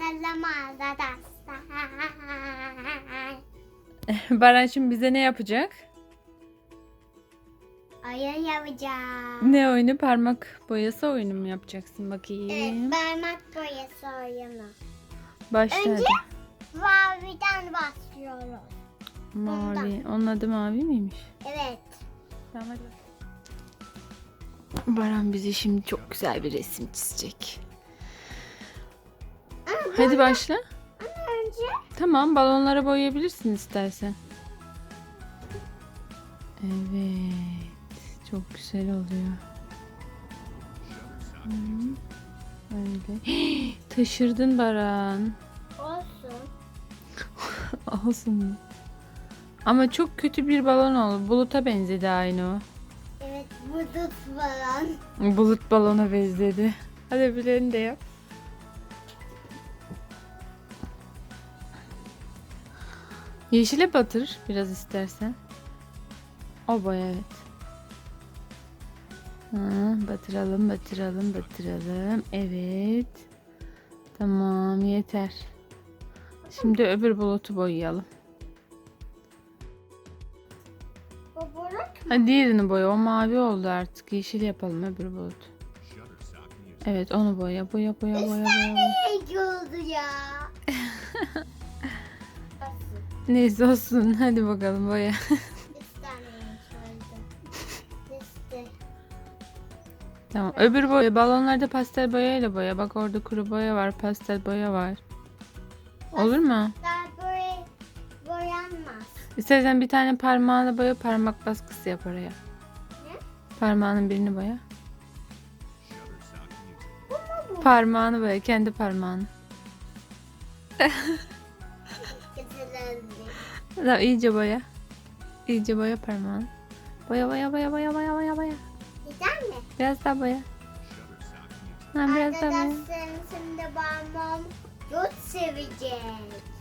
Selam arkadaşlar. Baran şimdi bize ne yapacak? Oyun yapacağım. Ne oyunu? Parmak boyası oyunu mu yapacaksın Evet, bakayım? parmak boyası oyunu. Başla Önce hadi. maviden başlıyoruz. Mavi. Onun adı mavi miymiş? Evet. Tamam hadi Baran bize şimdi çok güzel bir resim çizecek. Hadi başla. Ama önce Tamam balonlara boyayabilirsin istersen. Evet. Çok güzel oluyor. Hı, Öyle. Taşırdın Baran. olsun. Olsun? Ama çok kötü bir balon oldu. Buluta benzedi aynı o. Evet, bulut falan. Bulut balona benzedi. Hadi bilerini de yap. Yeşile batır biraz istersen. O boya evet. Ha, batıralım, batıralım, batıralım. Evet. Tamam, yeter. Şimdi öbür bulutu boyayalım. Hadi diğerini boya. O mavi oldu artık. Yeşil yapalım öbür bulut. Evet onu boya. Boya boya boya boya. boya. oldu ya. Neyse olsun. Hadi bakalım boya. Tamam. Öbür boya. Balonlarda pastel boyayla boya. Bak orada kuru boya var. Pastel boya var. Olur mu? Böyle boyanmaz. İstersen bir tane parmağına boya. Parmak baskısı yap oraya. Ne? Parmağının birini boya. Bu mu bu? Parmağını boya. Kendi parmağını. Tamam, iyice boya. İyice boya parmağını. Boya boya boya boya boya boya boya. Güzel mi? Biraz daha boya. Ha, biraz daha boya. Arkadaşlarım şimdi babam çok sevecek.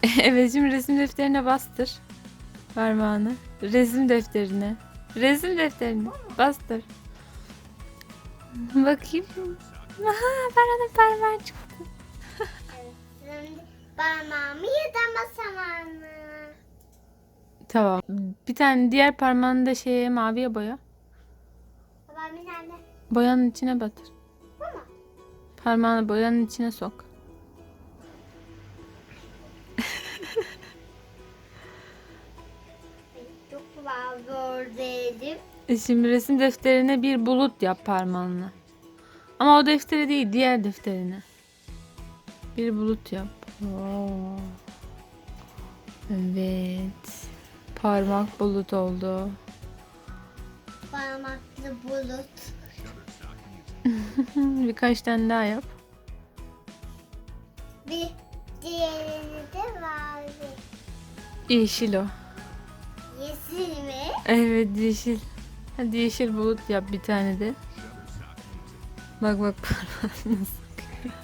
evet şimdi resim defterine bastır. Parmağını. Resim defterine. Resim defterine. Bastır. Bakayım. Aha Baran'ın parmağı çıktı. Evet, parmağımı yedama zamanı. Tamam. Bir tane diğer parmağını da şeye maviye boya. Babam bir tane. Boyanın içine batır. Bu mu? Parmağını boyanın içine sok. Çok var gördüm. E şimdi resim defterine bir bulut yap parmağınla. Ama o deftere değil, diğer defterine. Bir bulut yap. Oo. Evet. Parmak bulut oldu. Parmaklı bulut. Birkaç tane daha yap. Bir diğerini de var. Yeşil o. Yeşil mi? Evet yeşil. Hadi yeşil bulut yap bir tane de. Bak bak parmağını sokuyor.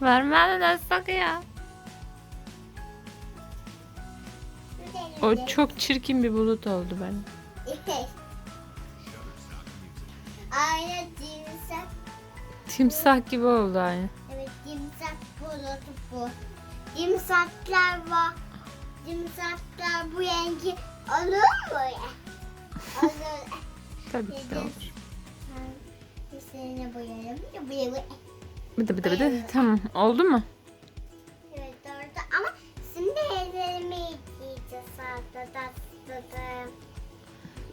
Parmağını da sokuyor. O çok çirkin bir bulut oldu benim. Aynı timsah. Timsah gibi oldu aynı. Evet timsah bulutu bu. Timsahlar var. Timsahlar bu rengi olur mu ya? Olur. Tabii ki de olur. Üstlerine. Boyarım. Bıdı bıdı bıdı. Tamam oldu mu?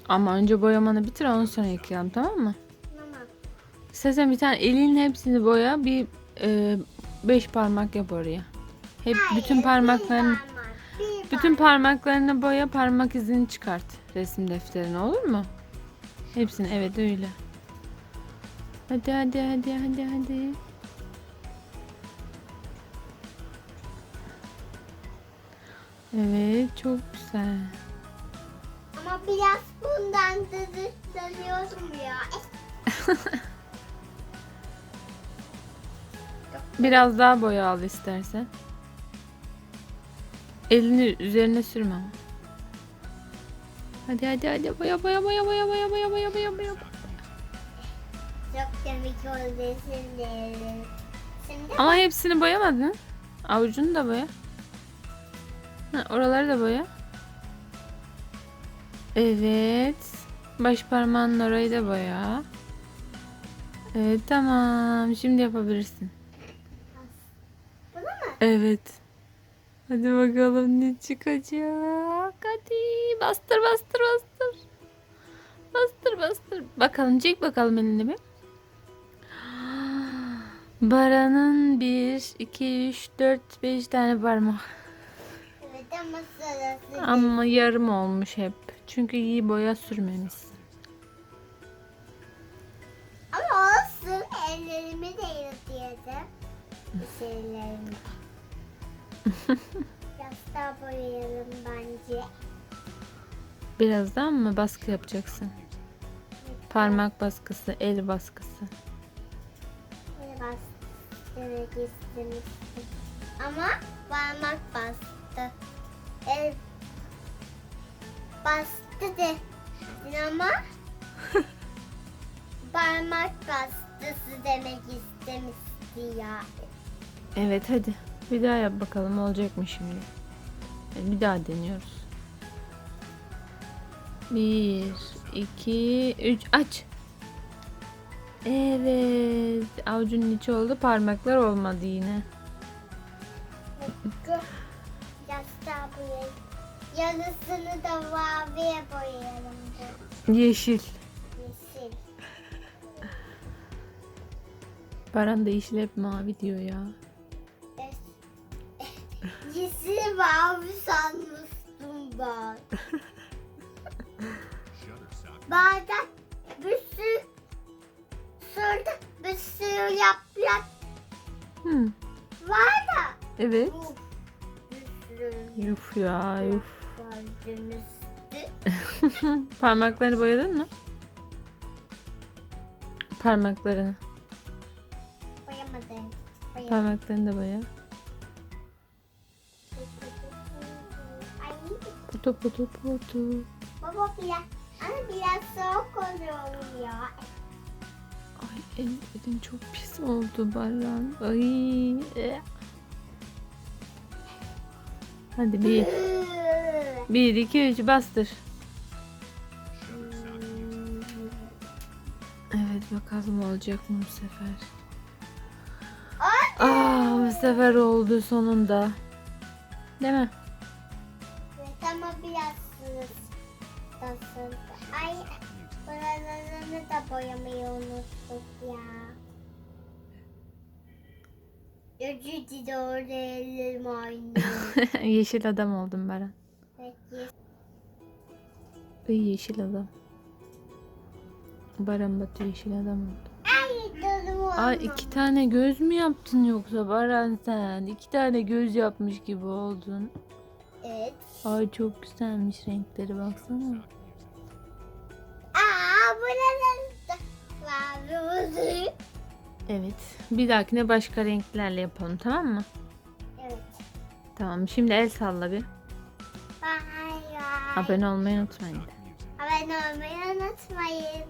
Ama önce boyamanı bitir ondan sonra yıkayalım tamam mı? Tamam. İstersen bir tane elin hepsini boya bir e, beş parmak yap oraya. Hep Hayır, bütün parmaklarını parmak, bütün parmak. parmaklarını boya parmak izini çıkart resim defterine olur mu? Hepsini evet öyle. Hadi hadi hadi hadi hadi. Evet çok güzel. Ama biraz bundan dızırlanıyorum ya. Biraz daha boya al istersen. Elini üzerine sürme ama. Hadi hadi hadi boya boya boya boya boya boya boya boya boya. Çok komik oldu şimdi. Şimdi Ama hepsini boyamadın. Avucunu da boya. Ha, oraları da boya. Evet. Baş parmağının orayı da boya. Evet tamam. Şimdi yapabilirsin. bunu mu? Evet. Hadi bakalım ne çıkacak. Hadi bastır bastır bastır. Bastır bastır. Bakalım çek bakalım elini bir. Baran'ın 1, 2, 3, 4, 5 tane parmak. Ama yarım olmuş hep. Çünkü iyi boya sürmemişsin. Ama olsun ellerimi de yırtıyordum. Bir şeylerimi. Biraz daha boyayalım bence. Birazdan mı baskı yapacaksın? Parmak baskısı, el baskısı. Böyle bastırmak istemiştim. Ama parmak bastı. El bastı de. Ama parmak bastısı demek istemişti ya. Evet hadi. Bir daha yap bakalım olacak mı şimdi? E, Bir daha deniyoruz. Bir, iki, üç. Aç. Evet. Avucunun içi oldu. Parmaklar olmadı yine. Boyayalım. Yarısını da maviye boyayalım. Yeşil. Yeşil. Baran da yeşil hep mavi diyor ya. Yeşil mavi sanmıştım ben. Bazen bir sürü şurada bir sürü yaprak Hmm. var da. Evet. Sürü Yuf ya yuf. Parmaklarını boyadın mı? Parmaklarını. Boyamadım. Boyamadım. Parmaklarını da boya. Putu putu putu. baba biraz ama biraz soğuk oluyor ya. Ay elin, elin çok pis oldu Baran. Ay. Hadi bir. Bir, iki, üç bastır. Evet bakalım olacak mı bu sefer. Aa bu sefer oldu sonunda. Değil mi? Ama biraz ısınsın. Ay buralarını da boyamayı unuttuk ya. Üçüncü de orada ellerim aynı. yeşil adam oldum Baran. Peki. Ay yeşil adam. Baran Batu yeşil adam oldu. Ay iki tane göz mü yaptın yoksa Baran sen? İki tane göz yapmış gibi oldun. Evet. Ay çok güzelmiş renkleri baksana. Aa buraları da var. Evet. Bir dahakine başka renklerle yapalım tamam mı? Evet. Tamam. Şimdi el salla bir. Bay bay. Abone olmayı unutmayın. Abone olmayı unutmayın.